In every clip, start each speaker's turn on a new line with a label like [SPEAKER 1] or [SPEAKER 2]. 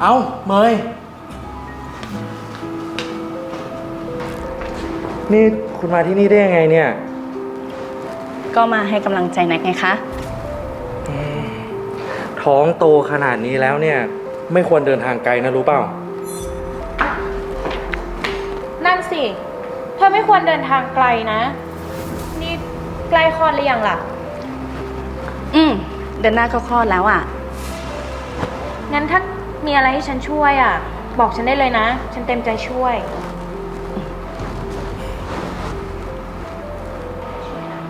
[SPEAKER 1] ก็เอ้าเมย นี่คุณมาที่นี่ได้ยังไงเนี่ย
[SPEAKER 2] ก็มาให้กำลังใจแน็กไงคะ
[SPEAKER 1] ท้องโตขนาดนี้แล้วเนี่ย ไม่ควรเดินทางไกลนะรู้เปล่า
[SPEAKER 3] นั่นสิ เธอไม่ควรเดินทางไกลนะ นี่ใกล้คลอดหรือยังล่ะ
[SPEAKER 2] อืม เดือนหน้าก็คลอดแล้วอะ
[SPEAKER 3] งั้นถ้า มีอะไรให้ฉันช่วยอะ บอกฉันได้เลยนะ ฉันเต็มใจช่วย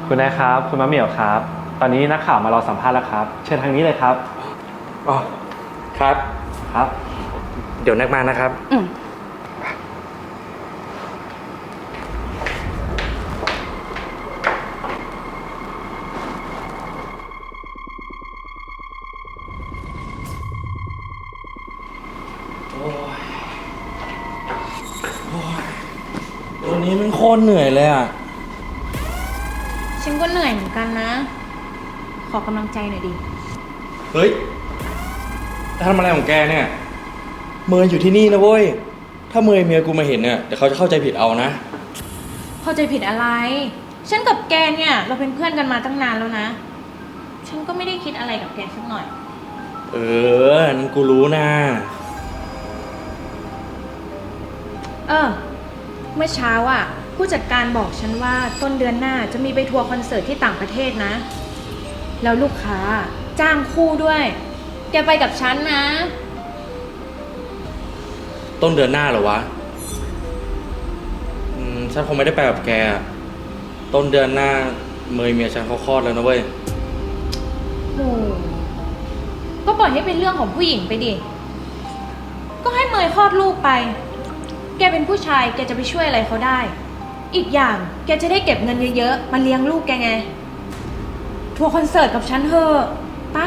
[SPEAKER 4] คุณนายครับ คุณมะเหมี่ยวครับ ตอนนี้นักข่าวมารอสัมภาษณ์แล้วครับ เชิญทางนี้เลยครับ
[SPEAKER 1] อ๋อครับ
[SPEAKER 4] ครับ
[SPEAKER 1] เดี๋ยวนักมานะครับ
[SPEAKER 2] อืม
[SPEAKER 1] วันนี้มันโคตรเหนื่อยเลยอะ
[SPEAKER 3] ฉันก็เหนื่อยเหมือนกันนะ ขอกำลังใจหน่อยดิ
[SPEAKER 1] เฮ้ยทำอะไรของแกเนี่ย เมยอยู่ที่นี่นะเว้ย ถ้าเมยเมียกูมาเห็นเนี่ยเดี๋ยวเขาจะเข้าใจผิดเอานะ
[SPEAKER 3] เข้าใจผิดอะไร ฉันกับแกเนี่ยเราเป็นเพื่อนกันมาตั้งนานแล้วนะ ฉันก็ไม่ได้คิดอะไรกับแกสักหน่อย
[SPEAKER 1] เออ นั่นกูรู้นะ
[SPEAKER 3] เออ เมื่อเช้าอะ ผู้จัดการบอกฉันว่าต้นเดือนหน้าจะมีไปทัวร์คอนเสิร์ตที่ต่างประเทศนะ แล้วลูกค้าจ้างคู่ด้วย แกไปกับฉันนะ
[SPEAKER 1] ต้นเดือนหน้าเหรอวะอืมฉันคงไม่ได้ไปกับแกอะต้นเดือนหน้าเมยเมียฉันเขาคลอดแล้วนะเว้ย
[SPEAKER 3] โอ้ก็ปล่อยให้เป็นเรื่องของผู้หญิงไปดิ ก็ให้เมยคลอดลูกไป แกเป็นผู้ชายแกจะไปช่วยอะไรเขาได้ อีกอย่างแกจะได้เก็บเงินเยอะๆมาเลี้ยงลูกแกไง ทัวร์คอนเสิร์ตกับฉันเถอะปะ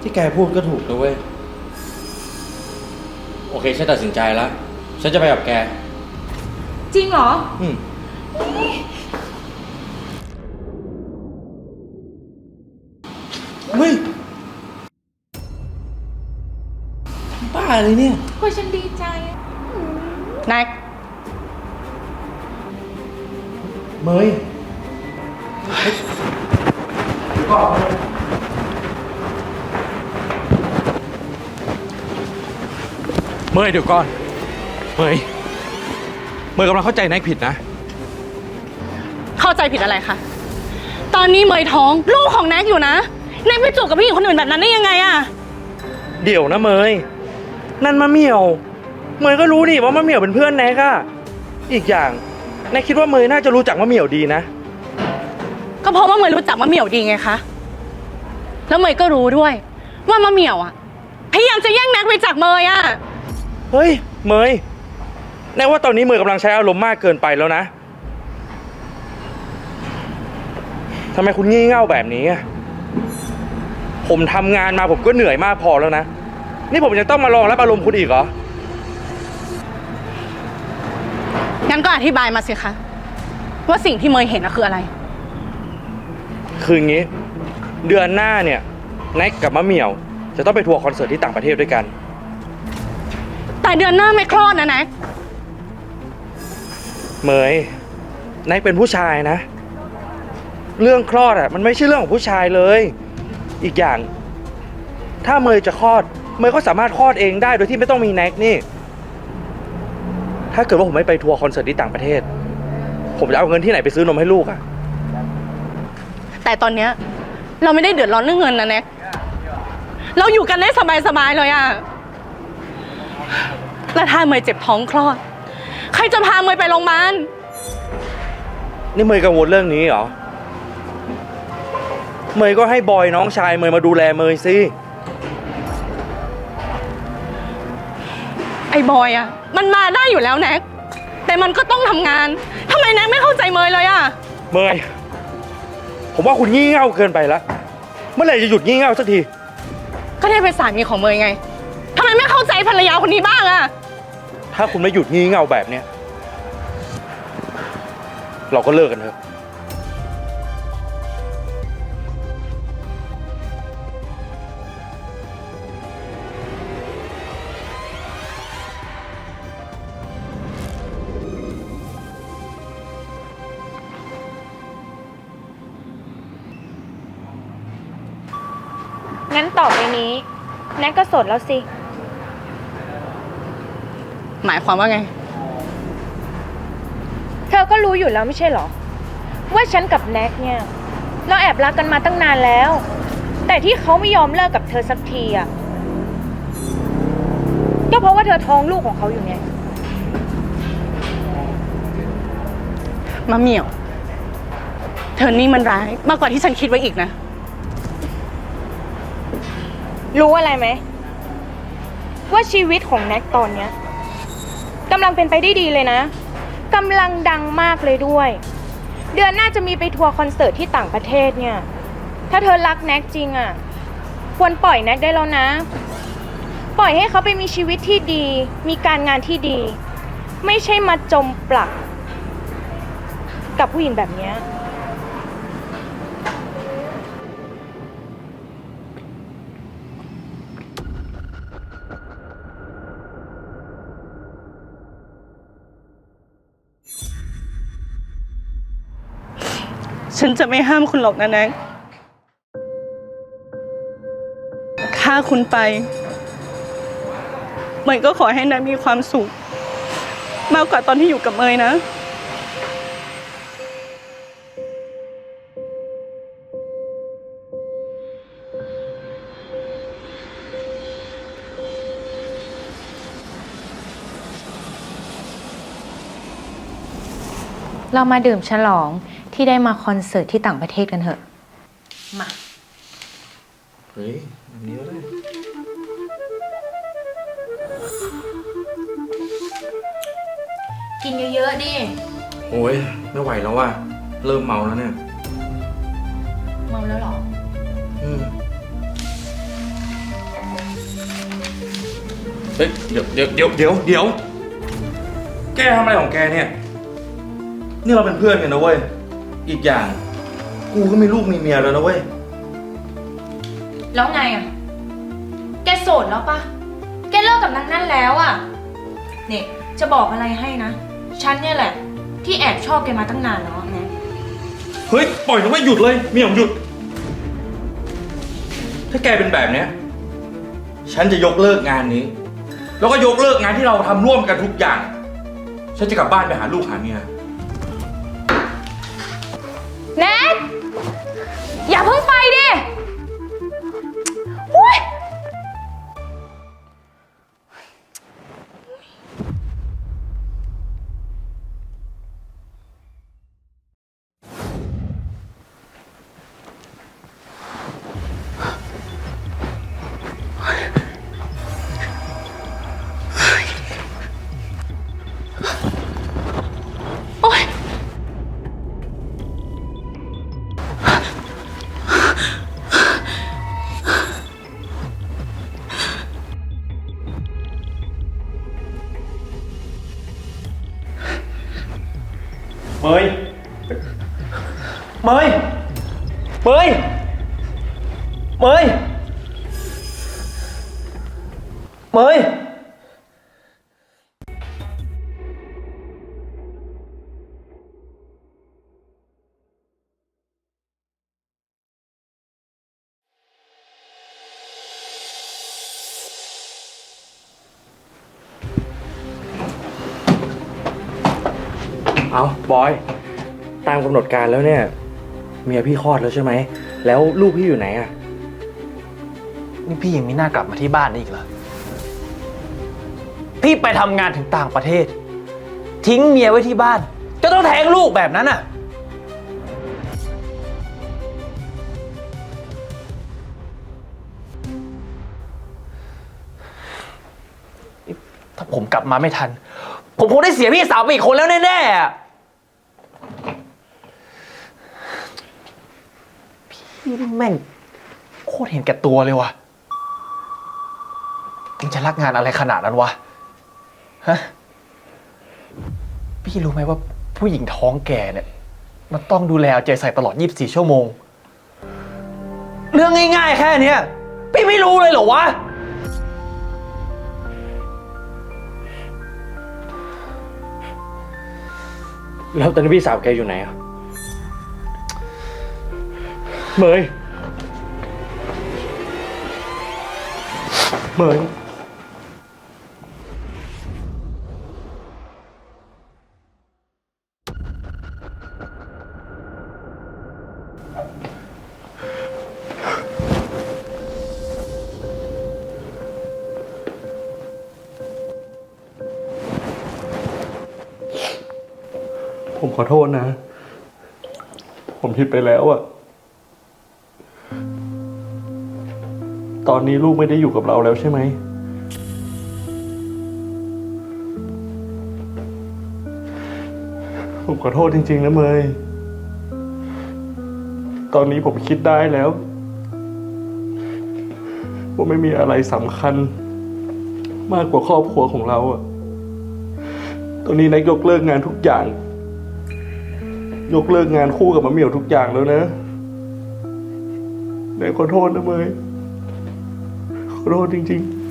[SPEAKER 1] ที่แกพูดก็ถูกนะเว้ย โอเค ฉันตัดสินใจแล้ว ฉันจะไปกับแก
[SPEAKER 3] จริงเหรอ
[SPEAKER 1] อืม เฮ้ยบ้าเลยเนี่ย
[SPEAKER 3] ก็ฉันดีใจ
[SPEAKER 2] แน็ก
[SPEAKER 1] เมยก็เมยเดี๋ยวก่อน เมยเมยกำลังเข้าใจแน็กผิดนะ
[SPEAKER 2] เข้าใจผิดอะไรคะ ตอนนี้เมยท้องลูกของแน็กอยู่นะแน็กไปจูบกับผู้หญิงคนอื่นแบบนั้นได้ยังไงอะ
[SPEAKER 1] เดี๋ยวนะเมย นั่นมะเหมี่ยว เมยก็รู้นี่ว่ามะเหมี่ยวเป็นเพื่อนแน็กอะอีกอย่างแน็กคิดว่าเมยน่าจะรู้จักมะเหมี่ยวดีนะ
[SPEAKER 2] ก็เพราะว่าเมยรู้จักมะเหมี่ยวดีไงคะ แล้วเมยก็รู้ด้วย ว่ามะเหมี่ยวอะพยายามจะแย่งแน็กไปจากเมยอะ
[SPEAKER 1] เฮ้ย เมยแน่ว่าตอนนี้เมยกำลังใช้อารมณ์มากเกินไปแล้วนะทำไมคุณงี่เง่าแบบนี้อะผมทำงานมาผมก็เหนื่อยมากพอแล้วนะ นี่ผมยังต้องมารองรับอารมณ์คุณอีกเหรอ
[SPEAKER 2] งั้นก็อธิบายมาสิคะว่าสิ่งที่เมยเห็นอะคืออะไร
[SPEAKER 1] คืออย่างนี้ เดือนหน้าเนี่ยแน็กกับมะเหมี่ยว จะต้องไปทัวร์คอนเสิร์ตที่ต่างประเทศด้วยกัน
[SPEAKER 2] แต่เดือนหน้าไม่คลอดนะแน็ก
[SPEAKER 1] เมยแน็กเป็นผู้ชายนะ เรื่องคลอดอะมันไม่ใช่เรื่องของผู้ชายเลย อีกอย่าง ถ้าเมยจะคลอด เมยก็สามารถคลอดเองได้โดยที่ไม่ต้องมีแน็กนี่ ถ้าเกิดว่าผมไม่ไปทัวร์คอนเสิร์ตที่ต่างประเทศ ผมจะเอาเงินที่ไหนไปซื้อนมให้ลูกอะ
[SPEAKER 2] แต่ตอนเนี้ยเราไม่ได้เดือดร้อนเรื่องเงินนะแน็กเราอยู่กันได้สบายๆเลยอะแล้วถ้าเมย์เจ็บท้องคลอด ใครจะพาเมย์ไปโรงพยาบาล
[SPEAKER 1] นี่เมยกังวลเรื่องนี้เหรอ เมยก็ให้บอยน้องชายเมยมาดูแลเมยสิ
[SPEAKER 2] ไอ้บอยอะ มันมาได้อยู่แล้วแน็ก แต่มันก็ต้องทำงานทำไมแน็กไม่เข้าใจเมย์เลยอะ
[SPEAKER 1] เมยผมว่าคุณงี่เง่าเกินไปแล้ว เมื่อไหร่จะหยุดงี่เง่าสักที
[SPEAKER 2] ก็ได้เป็นสามีของเมย์ไงทำไมไม่เข้าใจภรรยาคนนี้บ้างอะ
[SPEAKER 1] ถ้าคุณไม่หยุดงี่เง่าแบบเนี้ยเราก็เลิกกันเถอะ
[SPEAKER 3] งั้นต่อไปนี้ แน็กก็โสดแล้วสิ
[SPEAKER 2] หมายความว่าไง
[SPEAKER 3] เธอก็รู้อยู่แล้วไม่ใช่เหรอ ว่าฉันกับแน็กเนี่ย เราแอบรักกันมาตั้งนานแล้ว แต่ที่เขาไม่ยอมเลิกกับเธอสักทีอะก็เพราะว่าเธอท้องลูกของเขาอยู่ไง
[SPEAKER 2] มะเหมี่ยว เธอนี่มันร้าย มากกว่าที่ฉันคิดไว้อีกนะ
[SPEAKER 3] รู้อะไรไหม ว่าชีวิตของแน็กตอนเนี้ยกำลังเป็นไปได้ดีเลยนะกำลังดังมากเลยด้วย เดือนหน้าจะมีไปทัวร์คอนเสิร์ตที่ต่างประเทศเนี่ย ถ้าเธอรักแน็กจริงอะ ควรปล่อยแน็กได้แล้วนะ ปล่อยให้เขาไปมีชีวิตที่ดี มีการงานที่ดี ไม่ใช่มาจมปลัก กับผู้หญิงแบบเนี้ย
[SPEAKER 2] ฉันจะไม่ห้ามคุณหรอกนะแน็กถ้าคุณไป เมยก็ขอให้แน็กมีความสุข มากกว่าตอนที่อยู่กับเมยนะ
[SPEAKER 3] เรามาดื่มฉลอง ที่ได้มาคอนเสิร์ตที่ต่างประเทศกันเถอะ มา
[SPEAKER 1] เฮ้ยแบบนี้ก็ได้
[SPEAKER 3] กินเยอะๆดิ
[SPEAKER 1] โอ้ยไม่ไหวแล้วว่ะ เริ่มเมาแล้วเนี่ย
[SPEAKER 3] เมาแล้วเหรอ
[SPEAKER 1] อืมเฮ้ยเดี๋ยวเดี๋ยวเดี๋ยวเดี๋ยวเดี๋ยว แกทำอะไรของแกเนี่ย นี่เราเป็นเพื่อนกันนะเว้ย อีกอย่าง กูก็มีลูกมีเมียแล้วนะเว้ย
[SPEAKER 3] แล้วไงอะ แกโสดแล้วปะแกเลิกกับนางนั่นแล้วอะ เนี่ยจะบอกอะไรให้นะ ฉันเนี่ยแหละ ที่แอบชอบแกมาตั้งนานแล้วอะแม่
[SPEAKER 1] เฮ้ย ปล่อยนะเว้ยหยุดเลยเมียผมหยุด ถ้าแกเป็นแบบเนี้ย ฉันจะยกเลิกงานนี้ แล้วก็ยกเลิกงานที่เราทำร่วมกันทุกอย่าง ฉันจะกลับบ้านไปหาลูกหาเมีย
[SPEAKER 3] แน็กอย่าเพิ่งไปดิ
[SPEAKER 1] เมยเมยเมยเมยเมย เอาบอย ตามกำหนดการแล้วเนี่ย เมียพี่คลอดแล้วใช่ไหม แล้วลูกพี่อยู่ไหนอะ
[SPEAKER 5] นี่พี่ยังไม่น่ากลับมาที่บ้านอีกเหรอ พี่ไปทำงานถึงต่างประเทศ ทิ้งเมียไว้ที่บ้านก็ต้องแทงลูกแบบนั้นอะ ถ้าผมกลับมาไม่ทัน ผมคงได้เสียพี่สาวไปอีกคนแล้วแน่ๆอะ พี่แม่งโคตรเห็นแก่ตัวเลยว่ะมึงจะรักงานอะไรขนาดนั้นวะ ฮะ พี่รู้ไหมว่าผู้หญิงท้องแก่เนี่ย มันต้องดูแลเอาใจใส่ตลอด 24 ชั่วโมง เรื่องง่ายๆ แค่เนี้ยพี่ไม่รู้เลยเหรอวะ
[SPEAKER 1] แล้วตอนนี้พี่สาวแกอยู่ไหนอะ เมยเมยผมขอโทษนะ ผมผิดไปแล้วอะ ตอนนี้ลูกไม่ได้อยู่กับเราแล้วใช่ไหม ผมขอโทษจริง ๆ นะเมย ตอนนี้ผมคิดได้แล้วว่าไม่มีอะไรสำคัญ มากกว่าครอบครัวของเราอะตอนนี้นายยกเลิกงานทุกอย่าง ยกเลิกงานคู่กับมะเหมี่ยวทุกอย่างแล้วนะนายขอโทษนะเมยขอ โทษจริง ๆ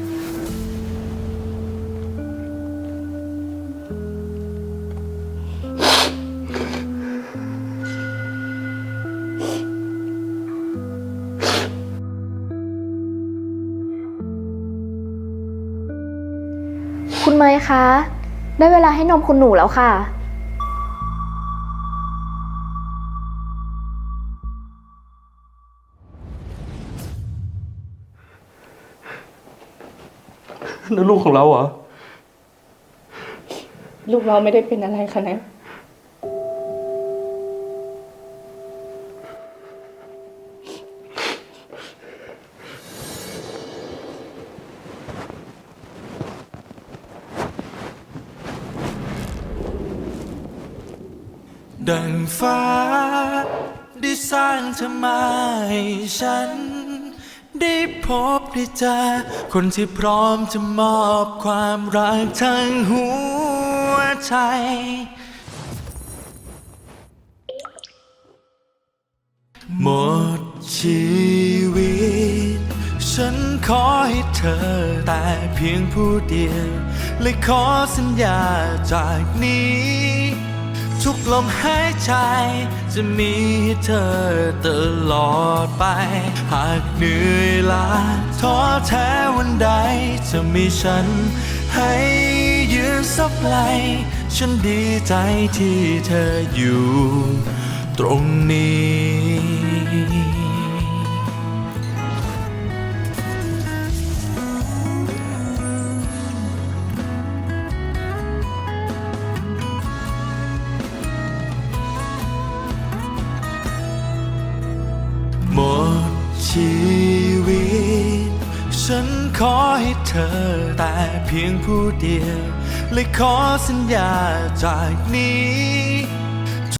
[SPEAKER 6] คุณเมยคะ ได้เวลาให้นมคุณหนูแล้วค่ะ
[SPEAKER 1] นั่นลูกของเราเหรอ
[SPEAKER 2] ลูกเราไม่ได้เป็นอะไรคะแนน
[SPEAKER 7] ดังฟ้าได้สร้างเธอมาให้ฉัน ได้พบได้เจอคนที่พร้อมจะมอบความรักทั้งหัวใจ หมดชีวิต ฉันขอให้เธอแต่เพียงผู้เดียว และขอสัญญาจากนี้ ทุกลมหายใจ จะมีเธอตลอดไป หากเหนื่อยล้าท้อแท้วันใด จะมีฉัน ให้ยืนสับไหลฉันดีใจที่เธออยู่ ตรงนี้ เธอแต่เพียงผู้เดียว และขอสัญญาจากนี้